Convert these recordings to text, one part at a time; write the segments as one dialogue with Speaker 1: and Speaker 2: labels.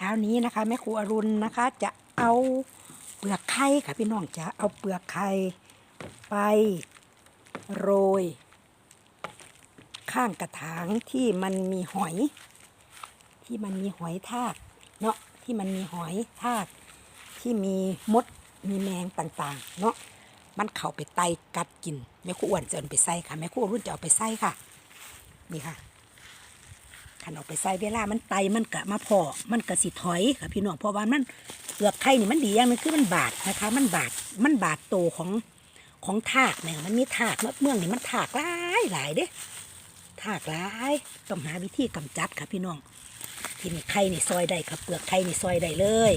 Speaker 1: ช้านี้นะคะแม่ครูอรุณนะคะ จะเอาเปลือกไข่ค่ะพี่น้องจะเอาเปลือกไข่ไปโรย ข้างกระถางที่มันมีหอย ที่มันมีหอยทากเนาะที่มันมีหอยทาก ที่มีมดมีแมงต่างๆ เนาะมันเข้าไปไตกัดกินแม่ครูอ้วนจะเอาไปใส่ค่ะแม่ครูอรุ่นจะเอาไปใส่ค่ะ นี่ค่ะ ขันเอาไปใส่เวลามันไตมันกะมาพอมันกะสิถอยค่ะพี่น้องเพราะว่ามันเปลือกไข่นี่มันดีอย่างนึงคือมันบาดนะคะ มันบาดมันบาดโตของของทากเนี่ยมันมีทากเนาะเมืองนี่มันทากหลายหลายเด้ทากหลายต้องหาวิธีกำจัดค่ะพี่น้องที่นี่ไข่นี่ซอยได้ครับเปลือกไข่นี่ซอยได้เลย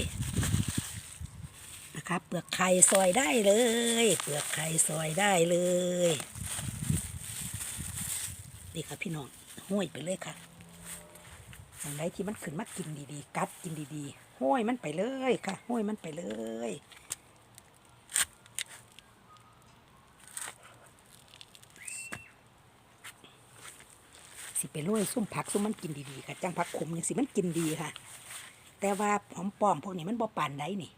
Speaker 1: นะครับเปลือกไข่ซอยได้เลย เปลือกไข่ซอยได้เลยนี่ครับพี่น้องห้อยไปเลยค่ะ อย่างไรที่มันขึ้นมากินดีๆ กัดกินดีๆห้อยมันไปเลยค่ะห้อยมันไปเลยสิไปโรยซุ่มผักซุ่มมันกินดีๆค่ะจังผักขมอย่างสิมันกินดีค่ะ แต่ว่าหอมปลอมพวกนี้มันบ่ปานใดนี่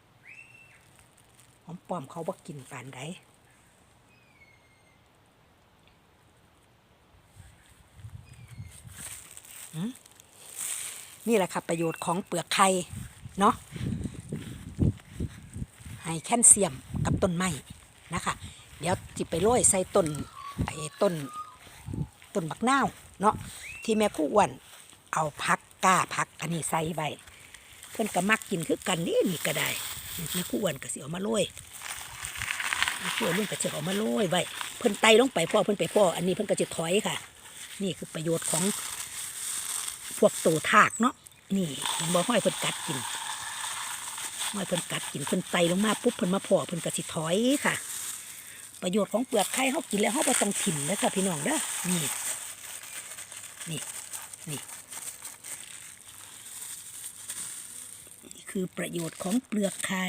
Speaker 1: หอมปลอมเขาบ่กินปานใด นี่แหละค่ะประโยชน์ของเปลือกไข่เนาะให้แคลเซียมกับต้นไม้นะคะ เดี๋ยวจิไปโรยใส่ต้นไอ้ต้นต้นบักนาวเนาะที่แม่คู่อ้วนเอาพักก้าพักอันนี้ใส่ไว้เพื่อนก็มักกินคือกันนี่นี่ก็ได้แม่คู่อ้วนก็สิเอามาโรยแม่คู่อ้วนก็จะเอามาโรยไว้เพิ่นไตลงไปพ่อเพิ่นไปพ่ออันนี้เพิ่นก็จะถอยค่ะ นี่คือประโยชน์ของ พวกตัวทากเนาะนี่บ่ห้อยเพิ่นกัดกินห้อยเพิ่นกัดกินเพิ่นไตลงมาปุ๊บเพิ่นมาพ่อเพิ่นก็สิถอยค่ะ ประโยชน์ของเปลือกไข่เขากินแล้วเขาบ่ต้องถิ่มนะค่ะพี่น้องเด้อนี่นี่นี่นี่คือประโยชน์ของเปลือกไข่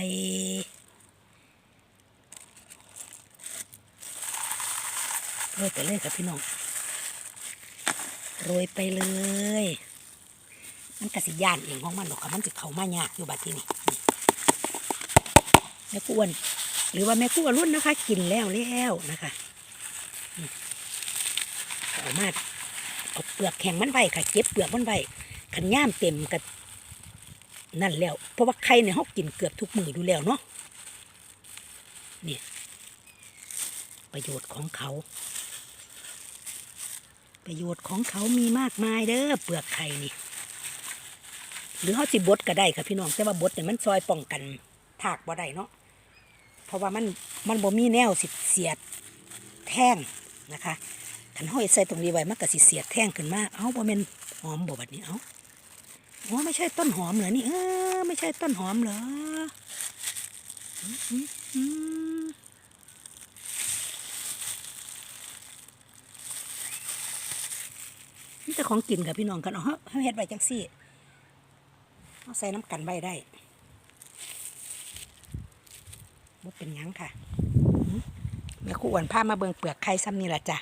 Speaker 1: โรยไปเลยครับพี่น้อง โรยไปเลย มันกระสิย่านเองของมันหรอกค่ะมันจะเข้ามายากอยู่บัดที่นี่แม่กวนหรือว่าแม่กู้อรุ่นนะคะ กินแล้วแล้วนะคะนี่เอามาเอาเปลือกแข็งมันไว้ค่ะเก็บเปลือกมันไว้ขันย่ามเต็มกับนั่นแล้ว เพราะว่าไข่เนี่ยเขากินเกือบทุกมืออยู่แล้วเนาะนี่ประโยชน์ของเขา ประโยชน์ของเขามีมากมายเด้อเปลือกไข่นี่ หรือเขาสิบดก็ได้ค่ะพี่น้องแต่ว่าบดเนี่ยมันซอยป้องกันถากบ่ได้เนาะเพราะว่ามันมันบ่มีแนวสิเสียดแท่งนะคะขันห้อยใส่ตรงนี้ไว้มันก็สิเสียดแท่งขึ้นมาเอ้าบ่แม่นหอมบ่บัดนี้เอ้าอ๋อไม่ใช่ต้นหอมเหรอนี่เออไม่ใช่ต้นหอมเหรออืมอืมอืมนี่แต่ของกินกับพี่น้องกันเอาเฮ็ดไว้จังซี่ ใส่น้ำกันไว้ได้บ่เป็นยังค่ะแม่ครูอ้วนพามาเบิงเปลือกไข่ซ้ำนี่ละจ้ะ